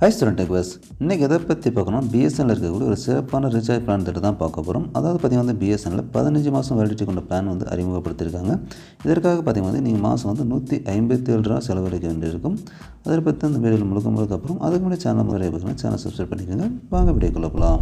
High student டெக்வஸ் இன்றைக்கி எதை பற்றி பார்க்கணும்? பிஎஸ்என்எல் இருக்கக்கூடிய ஒரு சிறப்பான ரீசார்ஜ் பிளான் திட்டம் தான் பார்க்க போகிறோம் அதாவது பார்த்தீங்கன்னா வந்து பிஎஸ்என்எல் பதினஞ்சு மாதம் வேலிட்டி கொண்ட பிளான் வந்து அறிமுகப்படுத்தியிருக்காங்க. இதற்காக பார்த்தீங்கன்னா வந்து நீங்கள் மாதம் வந்து நூற்றி ஐம்பத்தி ஏழு ரூபா செலவழிக்க வேண்டியிருக்கும். அதை பற்றி அந்த வீடியோவில் முழுக்க முழுக்க அப்புறம் அதுக்கு முன்னாடி சேனல் முறையை பார்க்கணும் சேனல் சப்ஸ்கிரைப் பண்ணிக்கோங்க. வாங்க வீடியோ கொள்ளப்பலாம்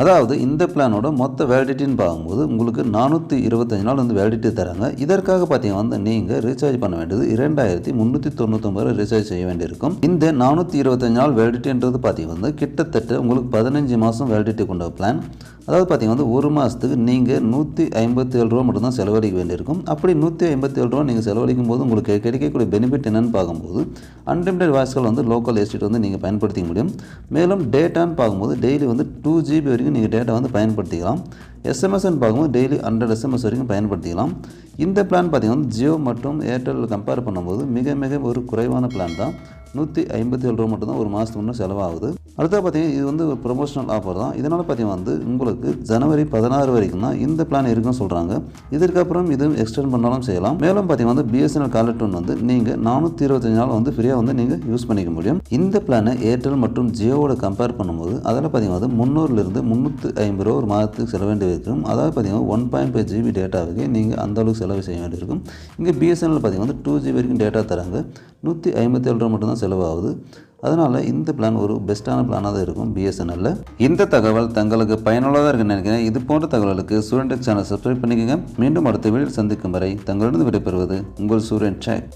அதாவது இந்த பிளானோட மொத்த வேலிடிட்டின்னு பார்க்கும்போது உங்களுக்கு நானூற்றி இருபத்தஞ்சு நாள் வந்து வேலிடிட்டி தராங்க. இதற்காக பார்த்தீங்கன்னா வந்து நீங்கள் ரீசார்ஜ் பண்ண வேண்டியது இரண்டாயிரத்தி முந்நூற்றி தொண்ணூத்தொம்பது ரீசார்ஜ் செய்ய வேண்டியிருக்கும். இந்த நானூற்றி இருபத்தஞ்சு நாள் வேலிடிட்டின்றது பார்த்தீங்கன்னா வந்து கிட்டத்தட்ட உங்களுக்கு பதினஞ்சு மாதம் வேலிடிட்டி கொண்ட பிளான் அதாவது பார்த்திங்கன்னா வந்து ஒரு மாதத்துக்கு நீங்கள் நூற்றி ஐம்பத்தி ஏழு ரூபா மட்டும்தான் செலவழிக்க வேண்டியிருக்கும். அப்படி நூற்றி ஐம்பத்தி ஏழு ரூபா நீங்கள் செலவழிக்கும் போது உங்களுக்கு கிடைக்கக்கூடிய பெனிஃபிட் என்னென்னு பார்க்கும்போது அன்லிமிட்டட் வாய்ஸ்கள் வந்து லோக்கல் எஸ்டேட் வந்து நீங்கள் பயன்படுத்திக்க முடியும். மேலும் டேட்டான்னு பார்க்கும்போது டெய்லி வந்து டூ ஜிபி வரைக்கும் நீங்கள் டேட்டா வந்து பயன்படுத்திக்கலாம். எஸ்எம்எஸ்ன்னு பார்க்கும்போது டெய்லி ஹண்ட்ரட் எஸ்எம்எஸ் வரைக்கும் பயன்படுத்திக்கலாம். இந்த பிளான் பார்த்தீங்கன்னா ஜியோ மற்றும் ஏர்டெல் கம்பேர் பண்ணும்போது மிக மிக ஒரு குறைவான பிளான் தான். நூற்றி ஐம்பத்தி ஏழு ரூபா மட்டும்தான் ஒரு மாதத்துக்கு முன்னே செலவாகுது. அடுத்தது பார்த்தீங்கன்னா இது வந்து ஒரு ப்ரொமோஷனல் ஆஃபர் தான். இதனால் பார்த்தீங்கன்னா வந்து உங்களுக்கு ஜனவரி பதினாறு வரைக்கும் தான் இந்த பிளான் இருக்குன்னு சொல்கிறாங்க இதற்கப்புறம் இது எக்ஸ்டெண்ட் பண்ணாலும் செய்யலாம். மேலும் பார்த்தீங்கன்னா வந்து பிஎஸ்என்எல் காலர் டூன் வந்து நீங்கள் நானூற்றி இருபத்தஞ்சு நாள் வந்து ஃப்ரீயாக வந்து நீங்கள் யூஸ் பண்ணிக்க முடியும். இந்த பிளானை ஏர்டெல் மற்றும் ஜியோவோட கம்பேர் பண்ணும்போது அதில் பார்த்தீங்கன்னா வந்து முந்நூறுலேருந்து முந்நூற்றி ஐம்பது ரூபா ஒரு மாதத்துக்கு செலவு வேண்டி இருக்கும். அதாவது பார்த்தீங்கன்னா ஒன் பாயிண்ட் ஃபைவ் ஜிபி டேட்டாவுக்கு நீங்கள் அந்த அளவுக்கு செலவு செய்ய வேண்டியிருக்கும். இங்கே பிஎஸ்என்எல் பார்த்தீங்கன்னா வந்து டூ ஜிபி வரைக்கும் டேட்டா தராங்க. நூற்றி ஐம்பத்தி ஏழு ரூபா மட்டும்தான் செலவாகுது. அதனால் இந்த பிளான் ஒரு பெஸ்ட்டான பிளானாக தான் இருக்கும் பிஎஸ்என்எல்ல இந்த தகவல் தங்களுக்கு பயனுள்ளதாக இருக்குன்னு நினைக்கிறேன். இது போன்ற தகவலுக்கு சூரியன் டெக் சேனல் சப்ஸ்கிரைப் பண்ணிக்கோங்க. மீண்டும் அடுத்த வீடியோ சந்திக்கும் வரை தங்களிடம் விடைபெறுவது உங்கள் சூரியன் டெக்